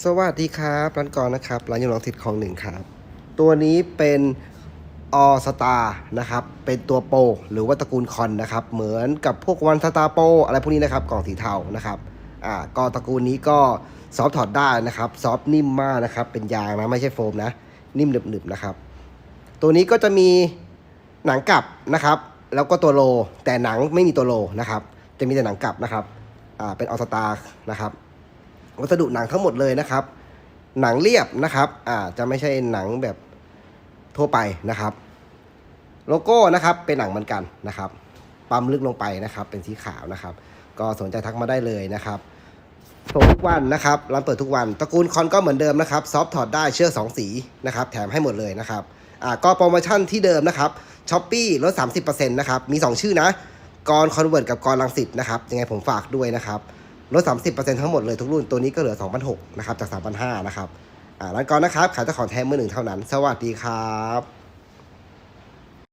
สวัสดีครับร้านกรนะครับร้านยงลองทิศของหนึ่งครับ ตัวนี้เป็นออสตานะครับ เป็นตัวโปรหรือว่าตระกูลคอนนะครับ เหมือนกับพวกวันสตาโปอะไรพวกนี้นะครับกล่องสีเทานะครับอ่าก็ตระกูลนี้ก็ซอฟถอดได้นะครับ ซอฟนิ่มมากนะครับ เป็นยางนะไม่ใช่โฟมนะ นิ่มหนึบๆนะครับ ตัวนี้ก็จะมีหนังกลับนะครับ แล้วก็ตัวโล แต่หนังไม่มีตัวโลนะครับ จะมีแต่หนังกลับนะครับอ่าเป็นออสตานะครับ วัสดุหนังทั้งหมดเลยนะครับ หนังเรียบนะครับอ่าจะไม่ใช่หนังแบบทั่วไปนะครับ โลโก้นะครับเป็นหนังเหมือนกันนะครับ ปั๊มลึกลงไปนะครับ เป็นสีขาวนะครับ ก็สนใจทักมาได้เลยนะครับส่งทุกวันนะครับร้านเปิดทุกวันตระกูลคอนก็เหมือนเดิมนะครับซอฟต์ถอดได้เชือกสองสีนะครับ แถมให้หมดเลยนะครับอ่าก็โปรโมชั่นที่เดิมนะครับช้อปปี้ลด 30%นะครับ มี 2 ชื่อนะกรคอนเวิร์ตกับกรลังสิตนะครับ ยังไงผมฝากด้วยนะครับ ลด 30%ทั้งหมดเลยทุกรุ่นตัวนี้ก็เหลือ 2,600นะครับจาก 3,500นะครับร้านกรนะครับขายเจ้าของแท้มือหนึ่งเท่านั้น สวัสดีครับ